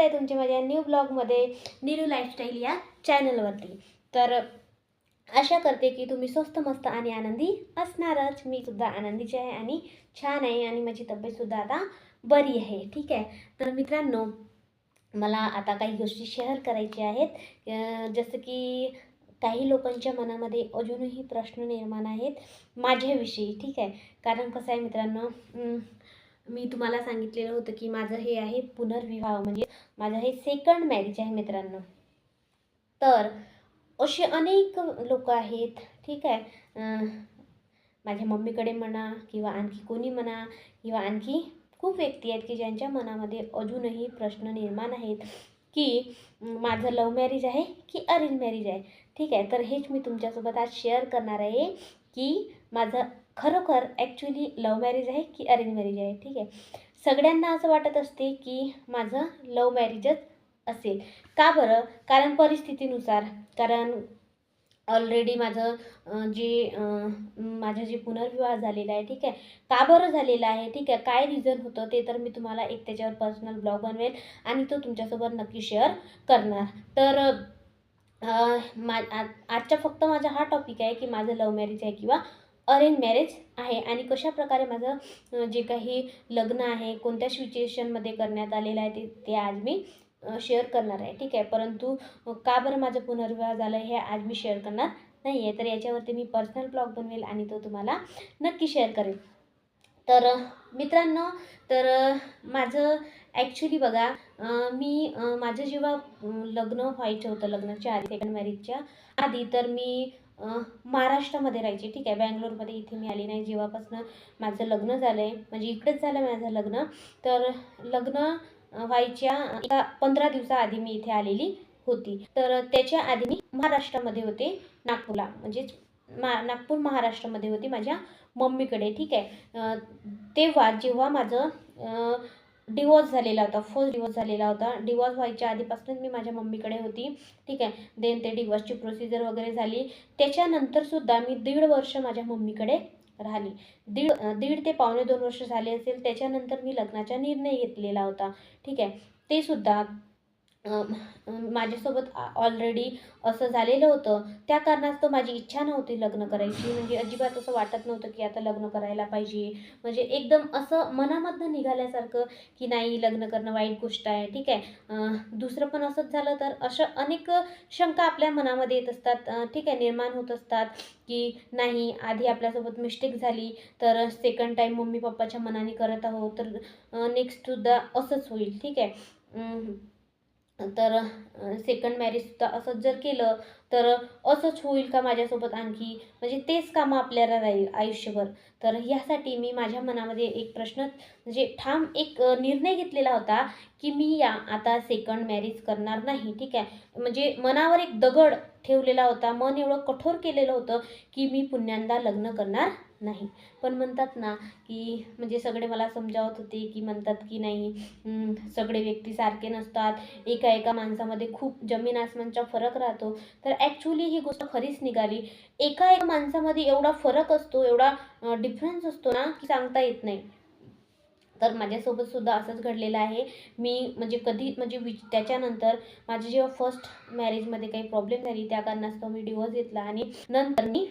आहे तुमच्या माझ्या न्यू ब्लॉगमध्ये नीरू लाईफस्टाईल या चॅनलवरती तर आशा करते की तुम्ही स्वस्त मस्त आणि आनंदी असणारच. मी सुद्धा आनंदीची आहे आणि छान आहे आणि माझी तब्येतसुद्धा आता बरी आहे. ठीक आहे? तर मित्रांनो मला आता काही गोष्टी शेअर करायच्या आहेत. जसं की काही लोकांच्या मनामध्ये अजूनही प्रश्न निर्माण आहेत माझ्याविषयी. ठीक आहे? कारण कसं आहे मित्रांनो मी तुम्हाला सांगितलेलं होतं की माझं हे आहे पुनर्विवाह म्हणजे माझं हे सेकंड मॅरेज आहे मित्रांनो. तर असे अनेक लोक आहेत ठीक आहे. माझ्या मम्मीकडे म्हणा किंवा आणखी कोणी म्हणा किंवा आणखी खूप व्यक्ती आहेत की ज्यांच्या मनामध्ये अजूनही प्रश्न निर्माण आहेत की माझं लव्ह मॅरेज आहे की अरेंज मॅरेज आहे. ठीक आहे तर हेच मी तुमच्यासोबत आज शेअर करणार आहे की माझं खरोखर ॲक्च्युली लव्ह मॅरेज आहे की अरेंज मॅरेज आहे? ठीक आहे. सगळ्यांना असं वाटत असते की माझं लव्ह मॅरेजच असेल. का बरं? कारण परिस्थितीनुसार. कारण ऑलरेडी माझं जे माझं जे पुनर्विवाह झालेला आहे ठीक आहे. का बरं झालेलं आहे? ठीक आहे. काय रिझन होतं ते तर मी तुम्हाला एक त्याच्यावर पर्सनल ब्लॉग बनवेल आणि तो तुमच्यासोबत नक्की शेअर करणार. तर मा आ- आजचा फक्त माझा हा टॉपिक आहे की माझं लव्ह मॅरेज आहे किंवा अरेंज मॅरेज आहे आणि कशा प्रकारे माझं जे काही लग्न आहे कोणत्या सिच्युएशनमध्ये करण्यात आलेलं आहे ते ते आज मी शेअर करणार आहे. ठीक आहे? परंतु का बरं माझं पुनर्विवाह झालं हे आज मी शेअर करणार नाही आहे तर याच्यावरती मी पर्सनल ब्लॉग बनवेल आणि तो तुम्हाला नक्की शेअर करेल. तर मित्रांनो तर माझं ॲक्च्युली बघा मी माझं जेव्हा लग्न व्हायचं होतं लग्नाच्या आधी सेकंड मॅरेजच्या आधी तर मी महाराष्ट्रामध्ये राहायचे. ठीक आहे बँगलोरमध्ये इथे मी आली नाही. जेव्हापासनं माझं लग्न झालं आहे म्हणजे इकडेच झालं माझं लग्न तर लग्न व्हायच्या एका पंधरा दिवसाआधी मी इथे आलेली होती. तर त्याच्या आधी मी महाराष्ट्रामध्ये होते नागपूरला. म्हणजेच मा नागपूर महाराष्ट्रामध्ये होती माझ्या मम्मीकडे. ठीक आहे तेव्हा जेव्हा माझं डिवोर्स झालेला होता. फोर्स डिवोर्स झालेला होता. डिवॉर्स व्हायच्या आधीपासूनच मी माझ्या मम्मीकडे होती. ठीक आहे. देन ते डिवोर्सची प्रोसिजर वगैरे झाली. त्याच्यानंतरसुद्धा मी दीड वर्ष माझ्या मम्मीकडे राहिली. दीड दीड ते पावणे दोन वर्ष झाले असेल. त्याच्यानंतर मी लग्नाचा निर्णय घेतलेला होता. ठीक आहे. ते सुद्धा माझ्यासोबत ऑलरेडी असं झालेलं होतं. त्या कारणास्तव माझी इच्छा नव्हती लग्न करायची. म्हणजे अजिबात असं वाटत नव्हतं की आता लग्न करायला पाहिजे. म्हणजे एकदम असं मनामधनं निघाल्यासारखं की नाही लग्न करणं वाईट गोष्ट आहे. ठीक आहे? दुसरं पण असंच झालं तर अशा अनेक शंका आपल्या मनामध्ये येत असतात. ठीक आहे निर्माण होत असतात की नाही आधी आपल्यासोबत मिस्टेक झाली तर सेकंड टाईम मम्मी पप्पाच्या मनाने करत आहोत. तर नेक्स्टसुद्धा असंच होईल. ठीक आहे? तर सेकंड मॅरेजसुद्धा असंच जर केलं तर असंच होईल का माझ्यासोबत आणखी? म्हणजे तेच कामं आपल्याला राहील आयुष्यभर. तर ह्यासाठी मी माझ्या मनामध्ये एक प्रश्न म्हणजे ठाम एक निर्णय घेतलेला होता की मी या आता सेकंड मॅरेज करणार नाही ठीक आहे? म्हणजे मनावर एक दगड ठेवलेला होता मन एवढं कठोर केलेलं होतं की मी पुन्यांदा लग्न करणार नाही. पण म्हणतात ना की म्हणजे सगळे मला समजावत होते की म्हणतात की नाही सगळे व्यक्ती सारखे नसतात. एका एका माणसामध्ये खूप जमीन आसमानचा फरक राहतो. तर ॲक्च्युली ही गोष्ट खरीच निघाली. एका एका माणसामध्ये एवढा फरक असतो एवढा डिफरन्स असतो ना की सांगता येत नाही. तर माझ्यासोबत सुद्धा असंच घडलेलं आहे. मी म्हणजे कधी म्हणजे विच त्याच्यानंतर माझी जेव्हा फर्स्ट मॅरेजमध्ये काही प्रॉब्लेम झाली त्या कारणास्तव मी डिवोर्स घेतला आणि नंतर मी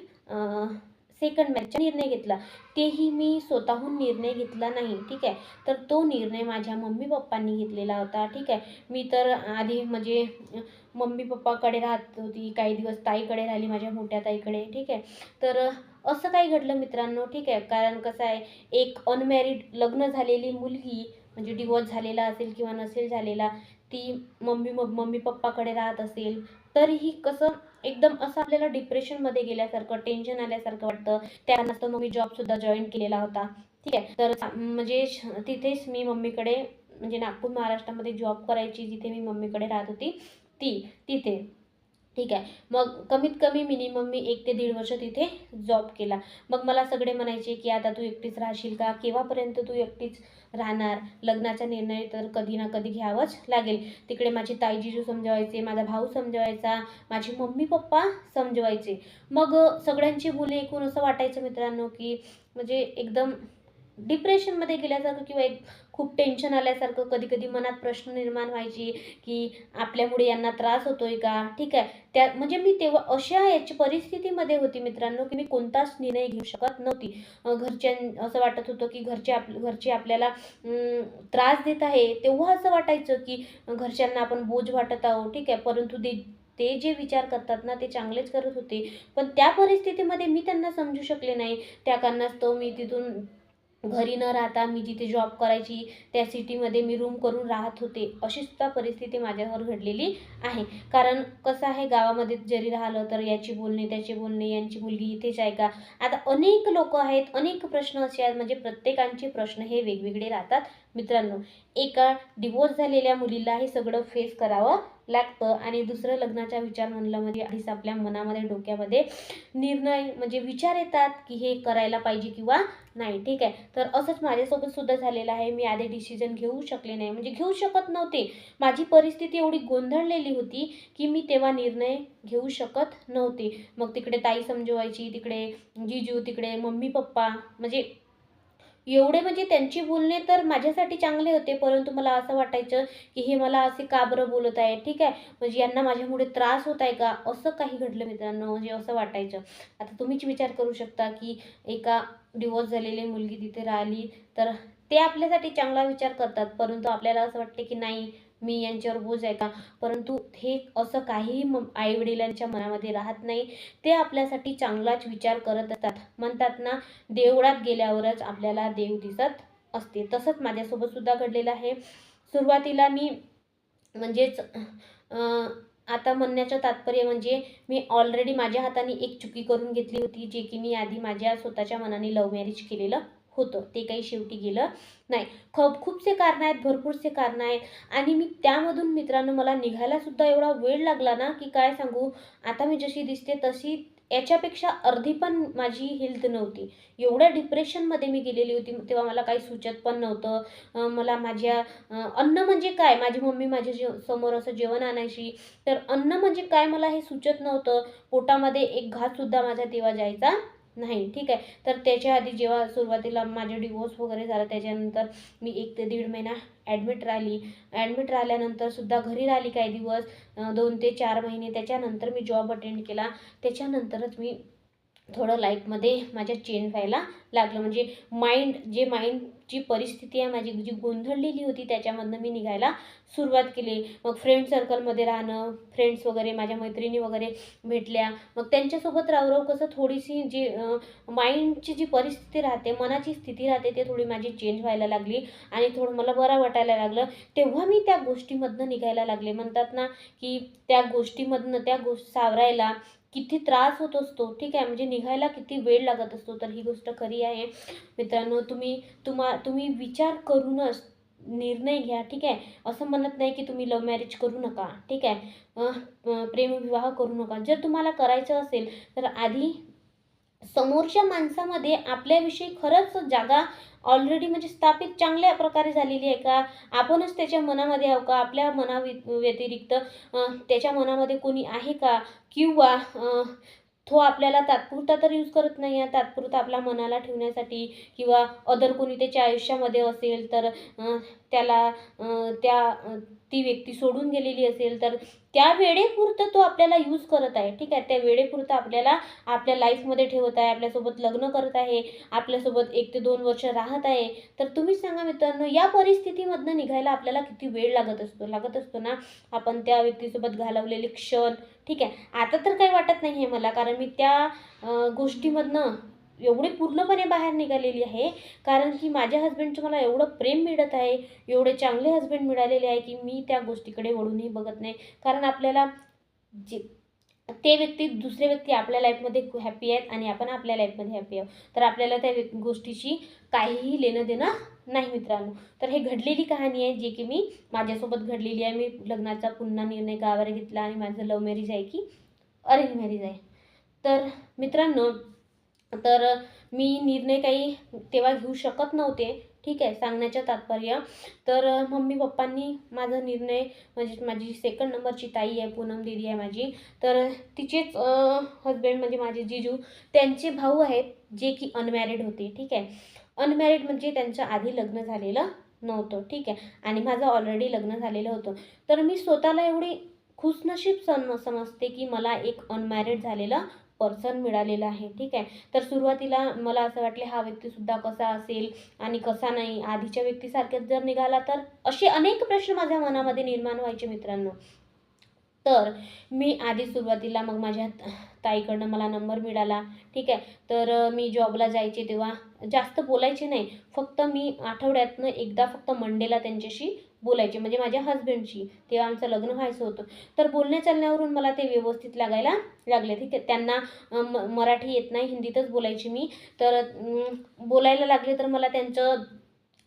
सेकंड मॅरेजचा निर्णय घेतला. तेही मी स्वतःहून निर्णय घेतला नाही. ठीक आहे? तर तो निर्णय माझ्या मम्मी पप्पांनी घेतलेला होता. ठीक आहे? मी तर आधी म्हणजे मम्मी पप्पाकडे राहत होती. काही दिवस ताईकडे राहिली माझ्या मोठ्या ताईकडे. ठीक आहे? तर असं काही घडलं मित्रांनो. ठीक आहे? कारण कसं आहे एक अनमॅरिड लग्न झालेली मुलगी म्हणजे डिवोर्स झालेला असेल किंवा नसेल झालेला ती मम्मी मम्मी पप्पाकडे राहत असेल तरीही कसं एकदम असं आपल्याला डिप्रेशनमध्ये गेल्यासारखं टेन्शन आल्यासारखं वाटतं. त्यानंतर मग मी जॉबसुद्धा जॉईन केलेला होता. ठीक आहे. तर म्हणजे तिथेच मी मम्मीकडे म्हणजे नागपूर महाराष्ट्रामध्ये जॉब करायची जिथे मी मम्मीकडे राहत होती ती तिथे. ठीक आहे. मग कमीत कमी मिनिमम मी एक ते दीड वर्ष तिथे जॉब केला. मग मला सगळे म्हणायचे की आता तू एकटीच राहशील का? केव्हापर्यंत तू एकटीच राहणार? लग्नाचा निर्णय तर कधी ना कधी घ्यावाच लागेल. तिकडे माझी ताईजीजू समजवायचे माझा भाऊ समजवायचा माझी मम्मी पप्पा समजवायचे. मग सगळ्यांची मुले ऐकून असं वाटायचं मित्रांनो की म्हणजे एकदम डिप्रेशनमध्ये गेल्यासारखं किंवा एक खूप टेन्शन आल्यासारखं कधी कधी मनात प्रश्न निर्माण व्हायची की आपल्यामुळे यांना त्रास होतोय का? ठीक आहे. त्या म्हणजे मी तेव्हा अशा याची परिस्थितीमध्ये होती मित्रांनो की मी कोणताच निर्णय घेऊ शकत नव्हती. घरच्यां असं वाटत होतं की घरचे आप घरचे आपल्याला त्रास देत आहे. तेव्हा असं वाटायचं की घरच्यांना आपण बोज वाटत आहोत. ठीक आहे. परंतु ते ते जे विचार करतात ना ते चांगलेच करत होते. पण त्या परिस्थितीमध्ये मी त्यांना समजू शकले नाही. त्या कारणास्तव मी तिथून घरी न राहता मी जिथे जॉब करायची त्या सिटीमध्ये मी रूम करून राहत होते. अशी सुद्धा परिस्थिती माझ्यावर घडलेली आहे. कारण कसं आहे गावामध्ये जरी राहिलं तर याची बोलणे त्याची बोलणे यांची मुलगी इथेच आहे का? आता अनेक लोक आहेत अनेक प्रश्न असे आहेत. म्हणजे प्रत्येकांचे प्रश्न हे वेगवेगळे राहतात मित्रांनो. एका डिवोर्स झालेल्या मुलीला हे सगळं फेस करावं लागतं. आणि दुसरं लग्नाचा विचार म्हणलं म्हणजे आधीच आपल्या मनामध्ये डोक्यामध्ये निर्णय म्हणजे विचार येतात की हे करायला पाहिजे किंवा नाही. ठीक आहे? तर असंच माझ्यासोबत सुद्धा झालेलं आहे. मी आधी डिसिजन घेऊ शकले नाही. म्हणजे घेऊ शकत नव्हते. माझी परिस्थिती एवढी गोंधळलेली होती की मी तेव्हा निर्णय घेऊ शकत नव्हते. मग तिकडे ताई समजवायची तिकडे जिजू तिकडे मम्मी पप्पा म्हणजे एवढे म्हणजे त्यांची बोलणे तर माझ्यासाठी चांगले होते परंतु मला असं वाटायचं की हे मला असे का बरं बोलत आहे? ठीक आहे. म्हणजे यांना माझ्यामुळे त्रास होत आहे का? असं काही घडलं मित्रांनो म्हणजे असं वाटायचं. आता तुम्हीच विचार करू शकता की एका डिवोर्स झालेली मुलगी तिथे राहिली तर ते आपल्यासाठी चांगला विचार करतात परंतु आपल्याला असं वाटते की नाही मी यांच्यावर बोज आहे का? परंतु हे असं काहीही म आईवडिलांच्या मनामध्ये राहत नाही. ते आपल्यासाठी चांगलाच विचार करत असतात. म्हणतात ना देवळात गेल्यावरच आपल्याला देव दिसत असते. तसंच माझ्यासोबत सुद्धा घडलेलं आहे. सुरुवातीला मी म्हणजेच आता म्हणण्याचं तात्पर्य म्हणजे मी ऑलरेडी माझ्या हाताने एक चुकी करून घेतली होती जे की मी आधी माझ्या स्वतःच्या मनाने लव्ह मॅरेज केलेलं होतं. ते काही शेवटी गेलं नाही. खूप खूपसे कारणं आहेत भरपूरसे कारणं आहेत. आणि मी त्यामधून मित्रांनो मला निघायलासुद्धा एवढा वेळ लागला ना की काय सांगू? आता मी जशी दिसते तशी याच्यापेक्षा अर्धी पण माझी हेल्थ नव्हती. एवढ्या डिप्रेशनमध्ये मी गेलेली होती. तेव्हा मला काही सुचत पण नव्हतं. मला माझ्या अन्न म्हणजे काय? माझी मम्मी माझ्या जे समोर असं जेवण आणायची. तर अन्न म्हणजे काय? मला हे सुचत नव्हतं. पोटामध्ये एक घातसुद्धा माझा तेव्हा जायचा. नाही ठीक आहे. तर त्याच्या आधी जेव्हा सुरुवातीला माझे डिवोर्स वगैरे झाला त्याच्यानंतर मी एक ते दीड महिना ॲडमिट राहिली. ॲडमिट राहिल्यानंतर सुद्धा घरी राहिली काही दिवस दोन ते चार महिने. त्याच्यानंतर मी जॉब अटेंड केला. त्याच्यानंतरच मी थोडं लाईफमध्ये माझ्या चेंज व्हायला लागलं. म्हणजे माइंड जे माइंड जी परिस्थिती आहे माझी जी गोंधळलेली होती त्याच्यामधनं मी निघायला सुरुवात केली. मग फ्रेंड सर्कलमध्ये राहणं फ्रेंड्स वगैरे माझ्या मैत्रिणी वगैरे भेटल्या. मग त्यांच्यासोबत रावराव कसं थोडीशी जी माइंडची जी परिस्थिती राहते मनाची स्थिती राहते ते थोडी माझी चेंज व्हायला लागली आणि थोडं मला बरं वाटायला लागलं. तेव्हा मी त्या गोष्टीमधनं निघायला लागले. म्हणतात ना की त्या गोष्टीमधनं त्या गोष्ट सावरायला किती त्रास होत असतो ठीक आहे? म्हणजे निघायला किती वेळ लागत असतो तर ही गोष्ट खरी आहे. मित्रांनो तुम्ही तुम्हा तुम्ही विचार करूनच निर्णय घ्या ठीक आहे? असं म्हणत नाही की तुम्ही लव्ह मॅरेज करू नका ठीक आहे? प्रेमविवाह करू नका. जर तुम्हाला करायचं असेल तर आधी समोरच्या माणसामध्ये आपल्याविषयी खरंच जागा ऑलरेडी म्हणजे स्थापित चांगल्या प्रकारे झालेली आहे का? आपणच त्याच्या मनामध्ये आहो का? आपल्या मना व्यतिरिक्त त्याच्या मनामध्ये कोणी आहे का? किंवा तो आपल्याला तात्पुरता तर यूज करत नाही आहे. तात्पुरता आपल्या मनाला ठेवण्यासाठी किंवा अदर कोणी त्याच्या आयुष्यामध्ये असेल तर त्याला त्या ती व्यक्ती सोडून गेलेली असेल तर त्या वेळेपुरतं तो आपल्याला यूज करत आहे. ठीक आहे? त्या वेळेपुरतं आपल्याला आपल्या लाईफमध्ये ठेवत आहे आपल्यासोबत लग्न करत आहे आपल्यासोबत एक ते दोन वर्ष राहत आहे. तर तुम्हीच सांगा मित्रांनो या परिस्थितीमधनं निघायला आपल्याला किती वेळ लागत असतो? लागत असतो ना? आपण त्या व्यक्तीसोबत घालवलेले क्षण. ठीक आहे? आता तर काही वाटत नाही आहे मला कारण मी त्या गोष्टीमधनं एवढी पूर्णपणे बाहेर निघालेली आहे. कारण की माझ्या हस्बंडचं मला एवढं प्रेम मिळत आहे एवढे चांगले हस्बंड मिळालेले आहे की मी त्या गोष्टीकडे वळूनही बघत नाही. कारण आपल्याला जे ते व्यक्ती दुसरे व्यक्ती आपल्या लाईफमध्ये हॅपी आहेत आणि आपण आपल्या लाईफमध्ये हॅपी आहोत. तर आपल्याला त्या गोष्टीशी काहीही लेणं देणं नाही मित्रांनो. तर हे घडलेली कहाणी आहे जी की मी माझ्यासोबत घडलेली आहे. मी लग्नाचा पुन्हा निर्णय गावावर घेतला आणि माझं लव्ह मॅरेज आहे की अरेंज मॅरेज आहे. तर मित्रांनो तर मी निर्णय काही तेव्हा घेऊ शकत नव्हते. ठीक आहे सांगण्याचं तात्पर्य. तर मम्मी पप्पांनी माझा निर्णय म्हणजे माझी सेकंड नंबरची ताई आहे पूनम दिदी आहे माझी. तर तिचेच हजबंड म्हणजे माझे जिजू. त्यांचे भाऊ आहेत जे की अनमॅरिड होते. ठीक आहे. अनमॅरिड म्हणजे त्यांच्या आधी लग्न झालेलं नव्हतं. ठीक आहे. आणि माझं ऑलरेडी लग्न झालेलं होतं. तर मी स्वतःला एवढी खुशनशीब सम समजते की मला एक अनमॅरिड झालेलं पर्सन मिळालेला आहे ठीक आहे? तर सुरुवातीला मला असं वाटले हा व्यक्तीसुद्धा कसा असेल आणि कसा नाही? आधीच्या व्यक्तीसारख्याच जर निघाला तर? असे अनेक प्रश्न माझ्या मनामध्ये निर्माण व्हायचे मित्रांनो. तर मी आधी सुरुवातीला मग माझ्या ताईकडनं मला नंबर मिळाला ठीक आहे? तर मी जॉबला जायचे तेव्हा जास्त बोलायचे नाही. फक्त मी आठवड्यातनं एकदा फक्त मंडेला त्यांच्याशी बोलायचे म्हणजे माझ्या हस्बंडशी तेव्हा आमचं लग्न व्हायचं होतं. तर बोलण्या चालण्यावरून मला ते व्यवस्थित लागायला लागले. ठीक आहे. त्यांना म मराठी येत नाही हिंदीतच बोलायची मी. तर बोलायला लागले तर मला त्यांचं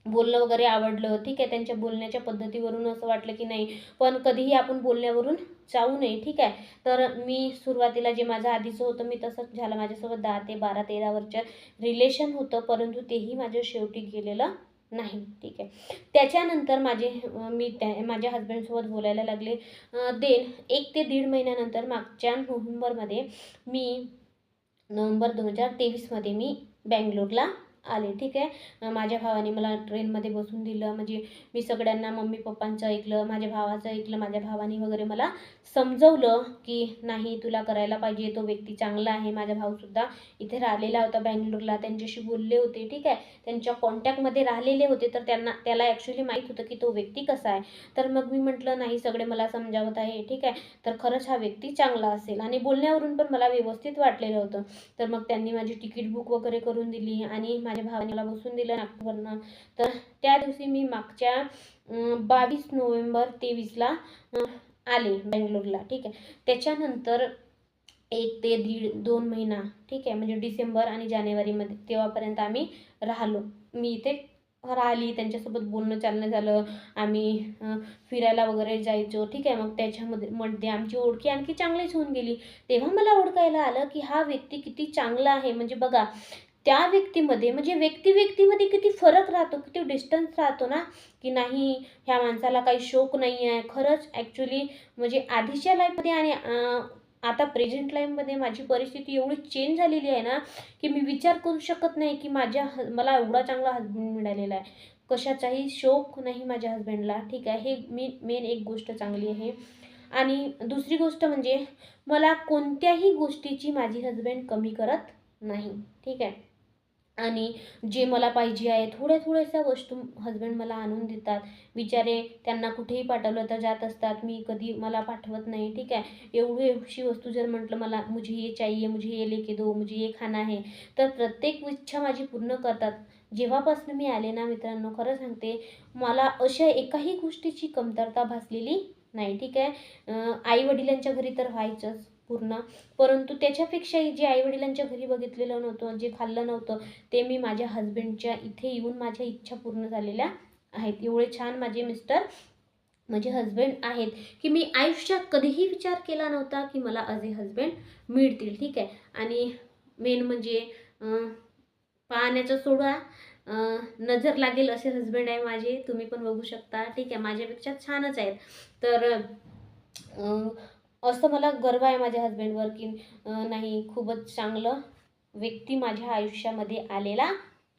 बोलणं वगैरे आवडलं ठीक आहे त्यांच्या बोलण्याच्या पद्धतीवरून असं वाटलं की नाही पण कधीही आपण बोलण्यावरून जाऊ नये ठीक आहे. तर मी सुरुवातीला जे माझं आधीचं होतं मी तसंच झालं. माझ्यासोबत दहा ते बारा तेरा वर्ष रिलेशन होतं परंतु तेही माझं शेवटी गेलेलं नाही ठीक आहे. त्याच्यानंतर माझे मी त्या माझ्या हस्बंडसोबत बोलायला लागले. देन एक ते दीड महिन्यानंतर मागच्या नोव्हेंबरमध्ये मी नोव्हेंबर दोन हजार तेवीसमध्ये मी बँगलोरला आले. ठीक आहे? माझ्या भावाने मला ट्रेनमध्ये बसून दिलं. म्हणजे मी सगळ्यांना मम्मी पप्पांचं ऐकलं माझ्या भावाचं ऐकलं माझ्या भावाने वगैरे मला समजवलं की नाही तुला करायला पाहिजे तो व्यक्ती चांगला आहे माझा भाऊसुद्धा इथे राहिलेला होता बँगलोरला. त्यांच्याशी बोलले होते. ठीक आहे? त्यांच्या कॉन्टॅक्टमध्ये राहिलेले होते. तर त्यांना त्याला ॲक्च्युली माहीत होतं की तो व्यक्ती कसा आहे. तर मग मी म्हटलं नाही सगळे मला समजावत आहे. ठीक आहे? तर खरंच हा व्यक्ती चांगला असेल. आणि बोलण्यावरून पण मला व्यवस्थित वाटलेलं होतं. तर मग त्यांनी माझी तिकीट बुक वगैरे करून दिली. आणि माझ्या भावाने मला बसून दिलं नागपूरनं तर त्या दिवशी मी मागच्या बावीस नोव्हेंबर तेवीसला आले बेंगलोरला. ठीक आहे. त्याच्यानंतर एक ते दीड दोन महिना ठीक आहे म्हणजे डिसेंबर आणि जानेवारीमध्ये तेव्हापर्यंत आम्ही राहिलो. मी इथे राहिली त्यांच्यासोबत बोलणं चालणं झालं. आम्ही फिरायला वगैरे जायचो. ठीक आहे मग त्याच्यामध्ये मध्ये आमची ओळखी आणखी चांगलीच होऊन गेली. तेव्हा मला ओळखायला आलं की हा व्यक्ती किती चांगला आहे. म्हणजे बघा त्या व्यक्तीमध्ये म्हणजे व्यक्ती व्यक्तीमध्ये किती फरक राहतो किती डिस्टन्स राहतो ना की नाही ह्या माणसाला काही शोक नाही आहे खरंच ॲक्च्युली म्हणजे आधीच्या लाईफमध्ये आणि आता प्रेझेंट लाईफमध्ये माझी परिस्थिती एवढी चेंज झालेली आहे ना की मी विचार करू शकत नाही की माझ्या ह मला एवढा चांगला हजबंड मिळालेला आहे. कशाचाही शोक नाही माझ्या हजबंडला ठीक आहे? हे मी मेन एक गोष्ट चांगली आहे. आणि दुसरी गोष्ट म्हणजे मला कोणत्याही गोष्टीची माझी हजबंड कमी करत नाही ठीक आहे? आणि जे मला पाहिजे आहे थोड्या थोड्याशा वस्तू हजबंड मला आणून देतात. बिचारे त्यांना कुठेही पाठवलं तर जात असतात. मी कधी मला पाठवत नाही ठीक आहे? एवढी एवढी वस्तू जर म्हटलं मला मुझे ये चाहिए मुझे ये लेके दो मुझे ये खाना आहे तर प्रत्येक इच्छा माझी पूर्ण करतात. जेव्हापासून मी आले ना मित्रांनो खरं सांगते मला अशा एकाही गोष्टीची कमतरता भासलेली नाही ठीक आहे? आई वडिलांच्या घरी तर व्हायचंच. पूर्ण. परंतु त्याच्यापेक्षाही जे आईवडिलांच्या घरी बघितलेलं नव्हतं जे खाल्लं नव्हतं ते मी माझ्या हजबंडच्या इथे येऊन माझ्या इच्छा पूर्ण झालेल्या आहेत. एवढे छान माझे मिस्टर माझे हजबंड आहेत की मी आयुष्यात कधीही विचार केला नव्हता की मला असे हजबंड मिळतील. ठीक आहे? आणि मेन म्हणजे पाहण्याचा सोडा. नजर लागेल असे हजबंड आहे माझे. तुम्ही पण बघू शकता. ठीक आहे? माझ्यापेक्षा छानच आहेत. तर असं मला गर्व आहे माझ्या हजबंडवर की नाही खूपच चांगलं व्यक्ती माझ्या आयुष्यामध्ये आलेला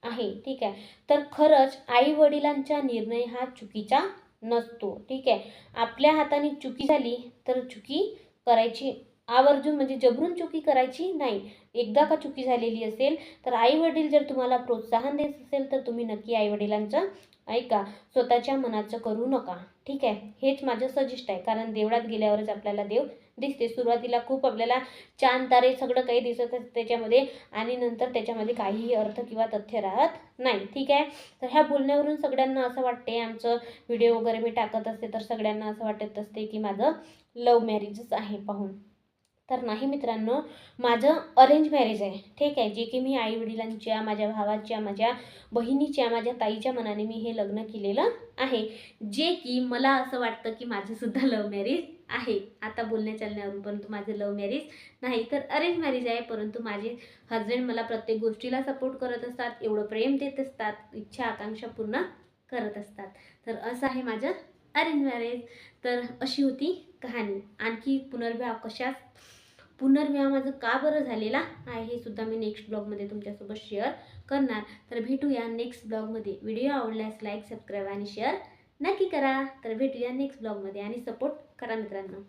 आहे. ठीक आहे? तर खरंच आई वडिलांचा निर्णय हा चुकीचा नसतो. ठीक आहे? आपल्या हाताने चुकी झाली तर चुकी करायची. आवर्जून म्हणजे जबरून चुकी करायची नाही. एकदा का चुकी झालेली असेल तर आई वडील जर तुम्हाला प्रोत्साहन देत असेल तर तुम्ही नक्की आई वडिलांचं ऐका. स्वतःच्या मनाचं करू नका. ठीक आहे? हेच माझं सजेस्ट आहे. कारण देवळात गेल्यावरच आपल्याला देव दिसते. सुरुवातीला खूप आपल्याला चांद तारे सगळं काही दिसत असते त्याच्यामध्ये आणि नंतर त्याच्यामध्ये काहीही अर्थ किंवा तथ्य राहत नाही. ठीक आहे? तर ह्या बोलण्यावरून सगळ्यांना असं वाटते आमचं व्हिडिओ वगैरे मी टाकत असते तर सगळ्यांना असं वाटत असते की माझं लव्ह मॅरेजच आहे पाहून. तर नाही मित्रांनो माझं अरेंज मॅरेज आहे. ठीक आहे? जे की मी आई वडिलांच्या माझ्या भावाच्या माझ्या बहिणीच्या माझ्या ताईच्या मनाने मी हे लग्न केलेलं आहे. जे की मला असं वाटतं की माझंसुद्धा लव्ह मॅरेज आहे. आता बोलण्या चालण्यावरून परंतु माझं लव्ह मॅरेज नाही तर अरेंज मॅरेज आहे. परंतु माझे हजबंड मला प्रत्येक गोष्टीला सपोर्ट करत असतात एवढं प्रेम देत असतात इच्छा आकांक्षा पूर्ण करत असतात. तर असं आहे माझं अरेंज मॅरेज तर अशी होती कहाणी. आणखी पुनर्विवाह कशाच पुनर्विवाह माझं का बरं झालेला आहे हे सुद्धा मी नेक्स्ट ब्लॉगमध्ये तुमच्यासोबत शेअर करणार. तर भेटूया नेक्स्ट ब्लॉगमध्ये व्हिडिओ आवडल्यास लाईक सबस्क्राईब आणि शेअर नक्की करा. तर भेटूया नेक्स्ट ब्लॉगमध्ये आणि सपोर्ट करा मित्रांनो.